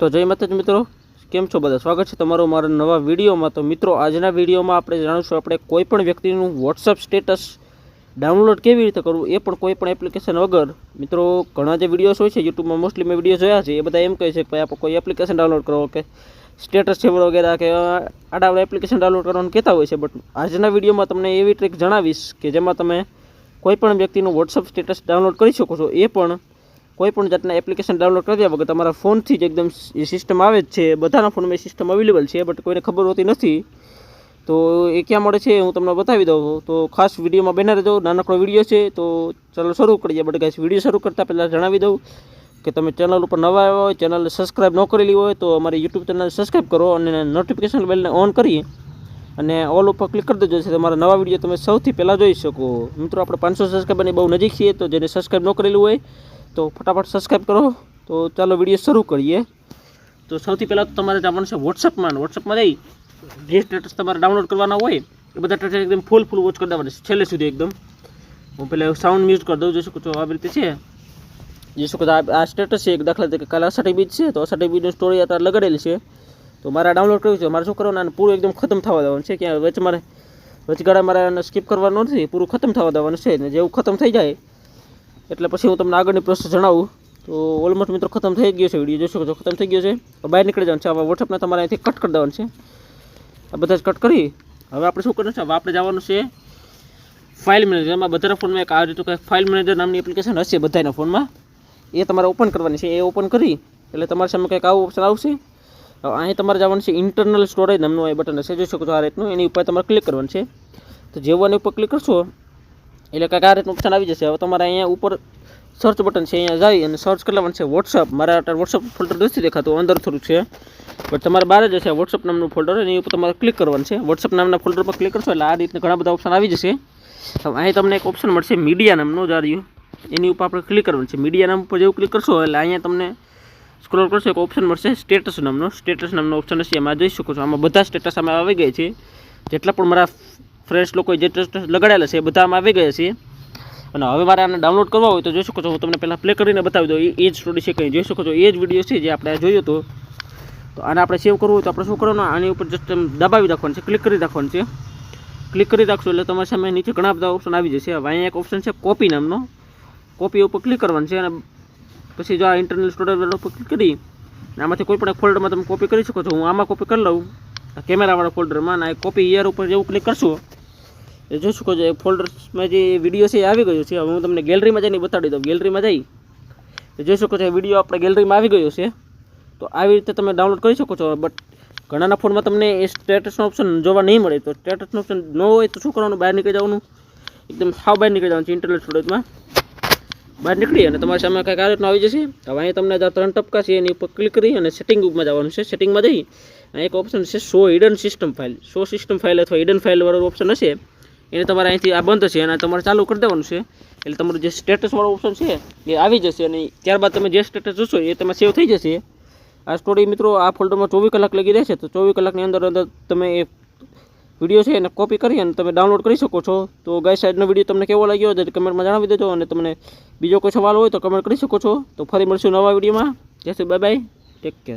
તો જય માતાજી મિત્રો. કેમ છો બધા? સ્વાગત છે તમારું મારા નવા વિડીયોમાં. તો મિત્રો, આજના વિડીયોમાં આપણે જાણીશું આપણે કોઈપણ વ્યક્તિનું વોટ્સઅપ સ્ટેટસ ડાઉનલોડ કેવી રીતે કરવું એ પણ કોઈ પણ એપ્લિકેશન વગર. મિત્રો, ઘણા જે વિડીયોઝ હોય છે, યુટ્યુબમાં મોસ્ટલી મેં વીડિયો જોયા છે, એ બધા એમ કહે છે કે આપણે કોઈ એપ્લિકેશન ડાઉનલોડ કરો કે સ્ટેટસ છે વગેરે કે આડા એપ્લિકેશન ડાઉનલોડ કરવાનું કહેતા હોય છે. બટ આજના વિડીયોમાં તમને એવી ટ્રીક જણાવીશ કે જેમાં તમે કોઈપણ વ્યક્તિનું વોટ્સઅપ સ્ટેટસ ડાઉનલોડ કરી શકો છો. એ પણ કોઈ પણ જાતના એપ્લિકેશન ડાઉનલોડ કર્યા વગર તમારા ફોનથી જ એકદમ સિસ્ટમ આવે જ છે. બધાના ફોનમાં એ સિસ્ટમ અવેલેબલ છે બટ કોઈને ખબર હોતી નથી. તો એ ક્યાં મળે છે હું તમને બતાવી દઉં. તો ખાસ વિડીયોમાં બેના રહેજો નાનકડો વીડિયો છે, તો ચાલો શરૂ કરીએ. બટ ગાઈસ વીડિયો શરૂ કરતાં પહેલાં જણાવી દઉં કે તમે ચેનલ ઉપર નવા આવ્યા હોય ચેનલ સબસ્ક્રાઈબ ન કરેલી હોય, તો અમારી યુટ્યુબ ચેનલ સબસ્ક્રાઈબ કરો અને નોટિફિકેશન બેલને ઓન કરી. અને ઓલ ઉપર ક્લિક કરી દેજો છે તમારા નવા વીડિયો તમે સૌથી પહેલાં જોઈ શકો. મિત્રો, આપણે પાંચસો સબસ્ક્રાઈબરની બહુ નજીક છીએ, તો જેને સબસ્ક્રાઈબ ન કરેલું હોય તો ફટાફટ સબસ્ક્રાઈબ કરો. તો ચાલો વીડિયો શરૂ કરીએ. તો સૌથી પહેલાં તો તમારે જવાનું છે વોટ્સઅપમાં વોટ્સઅપમાં જઈ જે સ્ટેટસ તમારે ડાઉનલોડ કરવાના હોય, એ બધા સ્ટેટસ એકદમ ફૂલ ફૂલ વોચ કરી દેવાના છેલ્લે સુધી એકદમ. હું પહેલાં સાઉન્ડ મ્યુઝ કરી દઉં જોઈ શકો આવી રીતે છે. જોઈ શકો આ સ્ટેટસ છે, એક દાખલા તરીકે કાલે અસાઠી બીજ છે, તો અસાઠી બીજની સ્ટોરી અત્યારે લગાડેલી છે. તો મારે ડાઉનલોડ કર્યું છે. મારે શું કરવાનું, આને પૂરું એકદમ ખતમ થવા દેવાનું છે. ક્યાં વચ્ચે મારે વચગાળા મારે સ્કીપ કરવાનું નથી, પૂરું ખતમ થવા દેવાનું છે. ને જેવું ખતમ થઈ જાય એટલે પછી હું તમને આગળની પ્રોસેસ જણાવું. તો ઓલમોસ્ટ મિત્રો ખતમ થઈ ગયો છે વીડિયો છો ખતમ થઈ ગયો છે. બહાર નીકળી જવાનું છે. હવે વોટ્સઅપને તમારે અહીંથી કટ કરી દેવાનું છે. આ બધા જ કટ કરી. હવે આપણે શું કરવાનું છે? હવે આપણે જવાનું છે ફાઇલ મેનેજર એમાં બધાના ફોનમાં એક આ હતું કંઈક ફાઇલ મેનેજર નામની એપ્લિકેશન હશે બધાના ફોનમાં એ તમારે ઓપન કરવાની છે. એ ઓપન કરી. એટલે તમારી સામે કંઈક આવું ઓપ્શન આવશે. અહીં તમારે જવાનું છે ઇન્ટરનલ સ્ટોરેજ નામનું આ બટન હશે. જોઈ શકો છો આ રીતનું. એની ઉપર તમારે ક્લિક કરવાનું છે. તો જેવું ઉપર ક્લિક કરશો એટલે કંઈક આ રીતનું ઓપ્શન આવી જશે. હવે તમારે અહીંયા ઉપર સર્ચ બટન છે, અહીંયા જઈ અને સર્ચ કરી લેવાનું છે વોટ્સઅપ મારા અત્યારે વોટ્સઅપ ફોલ્ડર નથી દેખાતું, અંદર થોડું છે. બટ તમારે બહાર જ હશે વોટ્સઅપ નામનું ફોલ્ડર એની ઉપર તમારે ક્લિક કરવાનું છે. વોટ્સઅપ નામના ફોલ્ડર પર ક્લિક કરશો એટલે આ રીતના ઘણા બધા ઓપ્શન આવી જશે. હવે અહીં તમને એક ઓપ્શન મળશે મીડિયા નામનું જ એની ઉપર આપણે ક્લિક કરવાનું છે. મીડિયા નામ ઉપર જેવું ક્લિક કરશો એટલે અહીંયા તમને સ્ક્રોલ કરશો, એક ઓપ્શન મળશે સ્ટેટસ નામનો. સ્ટેટસ નામનો ઓપ્શન હશે, એમાં જોઈ શકો છો. આમાં બધા સ્ટેટસ આમાં આવી ગયા છે. જેટલા પણ મારા ફ્રેન્ડ્સ લોકોએ જે સ્ટેટસ લગાડેલા છે એ બધામાં આવી ગયા છે અને હવે મારે આને ડાઉનલોડ કરવા હોય તો જોઈ શકો છો, હું તમને પહેલાં પ્લે કરીને બતાવી દઉં. એ જ સ્ટોરી છે કંઈ. જોઈ શકો છો, એ જ વીડિયો છે જે આપણે જોયો હતો. તો આને આપણે સેવ કરવું હોય તો આપણે શું કરવાનું? આની ઉપર જસ્ટ દબાવી રાખવાનું છે ક્લિક કરી રાખવાનું છે. ક્લિક કરી રાખશો એટલે તમારી સામે નીચે ઘણા બધા ઓપ્શન આવી જશે. હવે અહીંયા એક ઓપ્શન છે કોપી નામનો. કોપી ઉપર ક્લિક કરવાનું છે અને પછી જો આ ઇન્ટરનલ સ્ટોરેજ ઉપર ક્લિક કરી, અને આમાંથી કોઈ પણ એક ફોલ્ડરમાં તમે કોપી કરી શકો છો. હું આમાં કોપી કરી લઉં. કેમેરાવાળા ફોલ્ડરમાં અને કોપી ઈયર ઉપર જેવું ક્લિક કરશો એ જોઈ શકો છો એ ફોલ્ડર્સમાં જે વીડિયો છે એ આવી ગયો છે. હવે હું તમને ગેલેરીમાં જઈને બતાડી દઉં. ગેલેરીમાં જઈ. જોઈ શકો છો એ વીડિયો આપણે ગેલેરીમાં આવી ગયો છે. તો આવી રીતે તમે ડાઉનલોડ કરી શકો છો. બટ ઘણાના ફોનમાં તમને એ સ્ટેટસનો ઓપ્શન જોવા નહીં મળે. તો સ્ટેટસનો ઓપ્શન ન હોય તો શું કરવાનું? બહાર નીકળી જવાનું. એકદમ સાવ બહાર નીકળી જવાનું છે ઇન્ટરનેટ સ્ટોરેજમાં બહાર નીકળી અને તમારી સામે કંઈક આ આવી જશે. હવે અહીં તમને જે ત્રણ ટપકા છે, એની ઉપર ક્લિક કરી અને સેટિંગમાં જવાનું છે. સેટિંગમાં જઈ. એક ઓપ્શન છે show hidden system file show system file અથવા હિડન ફાઇલવાળો ઓપ્શન હશે. એને તમારે અહીંથી આ બંધ છે અને તમારે ચાલુ કરી દેવાનું છે. એટલે તમારું જે સ્ટેટસવાળો ઓપ્શન છે એ આવી જશે અને ત્યારબાદ તમે જે સ્ટેટસ જોશો એ તમે સેવ થઈ જશે. આ સ્ટોરી મિત્રો આ ફોલ્ડરમાં ચોવીસ કલાક લગી રહેશે. તો ચોવીસ કલાકની અંદર અંદર તમે એ વીડિયો છે એને કોપી કરી અને તમે ડાઉનલોડ કરી શકો છો. તો ગાય સાઈડનો વીડિયો તમને કેવો લાગ્યો છે કમેન્ટમાં જણાવી દેજો અને તમને બીજો કોઈ સવાલ હોય તો કમેન્ટ કરી શકો છો. તો ફરી મળશું નવા વિડીયોમાં Jai Shri bye bye tech care